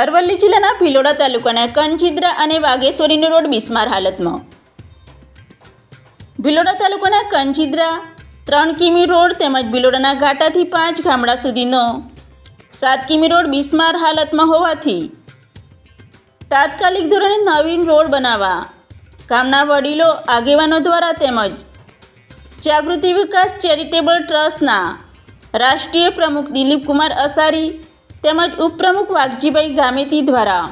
અરવલ્લી જિલ્લાના ભિલોડા તાલુકાના કંજિદ્રા અને વાઘેશ્વરીનો રોડ બિસ્માર હાલતમાં. ભિલોડા તાલુકાના કનચિદ્રા ત્રણ કિમી રોડ તેમજ ભિલોડાના ઘાટાથી પાંચ ગામડા સુધીનો સાત કિમી રોડ બિસ્માર હાલતમાં હોવાથી તાત્કાલિક ધોરણે નવીન રોડ બનાવવા ગામના વડીલો, આગેવાનો દ્વારા તેમજ જાગૃતિ વિકાસ ચેરિટેબલ ટ્રસ્ટના રાષ્ટ્રીય પ્રમુખ દિલીપકુમાર અસારી તેમજ ઉપપ્રમુખ વાઘજીભાઈ ગામેતી દ્વારા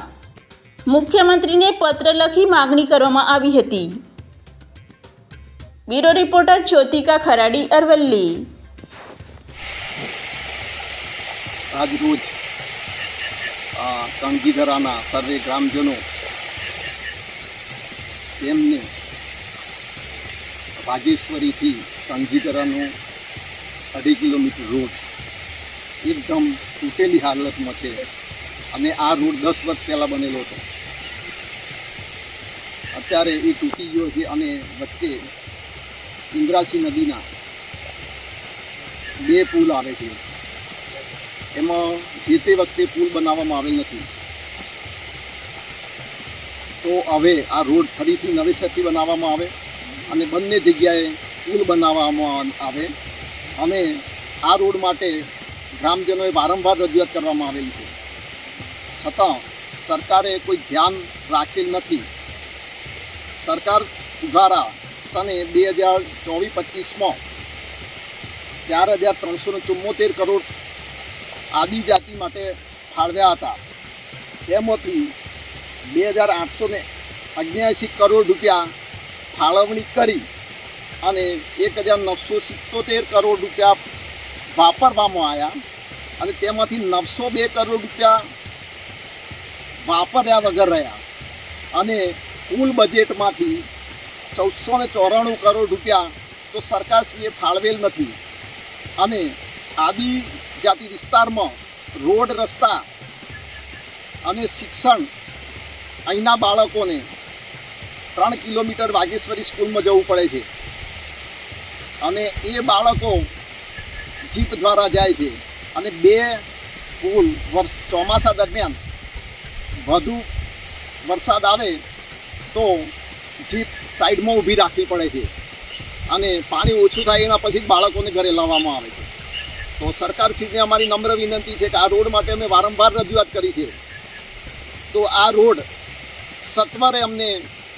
મુખ્યમંત્રીને પત્ર લખી માગણી કરવામાં આવી હતી. Bureau reporter Jyotika Kharadi, Aravalli. આજરોજ રોજ, આ સર્વે ગ્રામજનો તેમને વાઘેશ્વરીથી કણગીધરાનો અઢી કિલોમીટર રોડ, એકદમ તૂટેલી હાલતમાં છે. અને આ રોડ દસ વર્ષ પહેલાં બનેલો હતો. અત્યારે એ તૂટી ગયો છે અને વચ્ચે ઇન્દ્રાસી નદીના બે પુલ આવે છે. એમાં જે તે વખતે પુલ બનાવવામાં આવેલ નથી. તો હવે આ રોડ ફરીથી નવેસરથી બનાવવામાં આવે અને બંને જગ્યાએ પુલ બનાવવામાં આવે. અને આ રોડ માટે ગ્રામજનોએ વારંવાર રજૂઆત કરવામાં આવેલી છે. છતાં, સરકારે કોઈ ધ્યાન રાખેલ નથી. સરકાર દ્વારા સને બે હજાર ચોવીસ પચીસમાં ચાર હજાર ત્રણસો ચુમ્મોતેર કરોડ આદિજાતિ માટે ફાળવ્યા હતા. તેમાંથી બે હજાર આઠસો ને કરોડ રૂપિયા ફાળવણી કરી અને એક હજાર નવસો સિત્તોતેર કરોડ રૂપિયા વાપરવામાં આવ્યા અને તેમાંથી નવસો બે કરોડ રૂપિયા વાપર્યા વગર રહ્યા. અને કુલ બજેટમાંથી ચૌદસો ને ચોરાણું કરોડ રૂપિયા તો સરકારશ્રીએ ફાળવેલ નથી. અને આદિજાતિ વિસ્તારમાં રોડ રસ્તા અને શિક્ષણ અહીંના બાળકોને ત્રણ કિલોમીટર વાઘેશ્વરી સ્કૂલમાં જવું પડે છે. અને એ બાળકો જીપ દ્વારા જાય છે. અને બે પુલ વર્ષ ચોમાસા દરમિયાન વધુ વરસાદ આવે તો જીપ સાઈડમાં ઊભી રાખવી પડે છે. અને પાણી ઓછું થાય એના પછી જ બાળકોને ઘરે લાવવામાં આવે છે. તો સરકારશ્રીને અમારી નમ્ર વિનંતી છે કે આ રોડ માટે અમે વારંવાર રજૂઆત કરી છે. તો આ રોડ સત્વરે અમને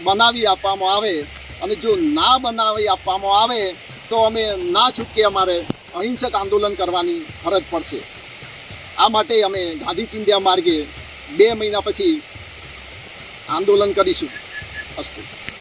બનાવી આપવામાં આવે અને જો ના બનાવી આપવામાં આવે તો અમે ના છૂટકે અમારે અહિંસક આંદોલન કરવાની ફરજ પડશે. આ માટે અમે ગાંધી ચિંધ્યા માર્ગે બે મહિના પછી આંદોલન કરીશું. અસ્તુ.